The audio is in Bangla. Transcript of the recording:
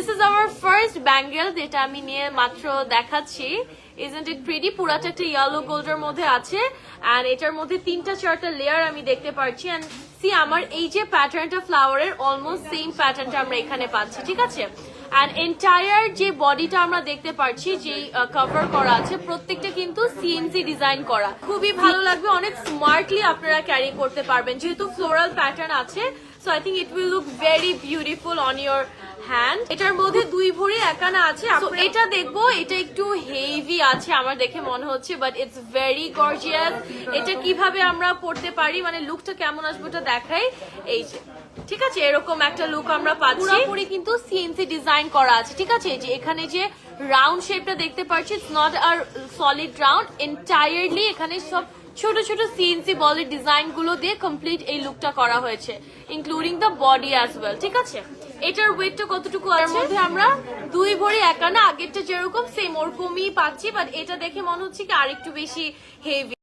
This is our first bangle যেটা আমি নিয়ে মাত্র দেখাচ্ছি। ইজেন্ট ইট প্রিটি একটা ইয়েলো গোল্ডের মধ্যে আছে। অ্যান্ড এটার মধ্যে তিনটা, চারটা লেয়ার আমি দেখতে পাচ্ছি অ্যান্ড সি আমার এই যে প্যাটার্নটা ফ্লাওয়ারের অলমোস্ট সেম প্যাটার্নটা আমরা এখানে পাচ্ছি, ঠিক আছে? অ্যান্ড এন্টায়ার যে বডিটা আমরা দেখতে পাচ্ছি যে কভার করা আছে, প্রত্যেকটা কিন্তু সিএনসি ডিজাইন করা। খুবই ভালো লাগবে, অনেক স্মার্টলি আপনারা ক্যারি করতে পারবেন। যেহেতু ফ্লোরাল প্যাটার্ন আছে so I think it will look very beautiful on your hand এটার মধ্যে দুই ভরি একানা আছে। এটা দেখব এটা একটু হেভি আছে আমার দেখে মনে হচ্ছে বাট ইটস ভেরি গর্জিয়াস এটা কীভাবে আমরা পড়তে পারি? মানে লুকটা কেমন আসবে ওটা দেখাই। এই যে ঠিক আছে? এরকম একটা লুক আমরা পাচ্ছি। পুরোপুরি কিন্তু সিএনসি ডিজাইন করা আছে ঠিক আছে? যে এখানে যে রাউন্ড শেপটা দেখতে পাচ্ছি it's not or solid round entirely এখানে সব ছোট ছোট সিএনসি বলের ডিজাইনগুলো দিয়ে কমপ্লিট এই লুকটা করা হয়েছে including the body as well ঠিক আছে? এটার ওয়েটটা কতটুকু আর মধ্যে আমরা দুই ভরি একানা, আগেরটা যেরকম সেম ওরকমই পাচ্ছি বাট এটা দেখে মনে হচ্ছে কি আরেকটু বেশি হেভি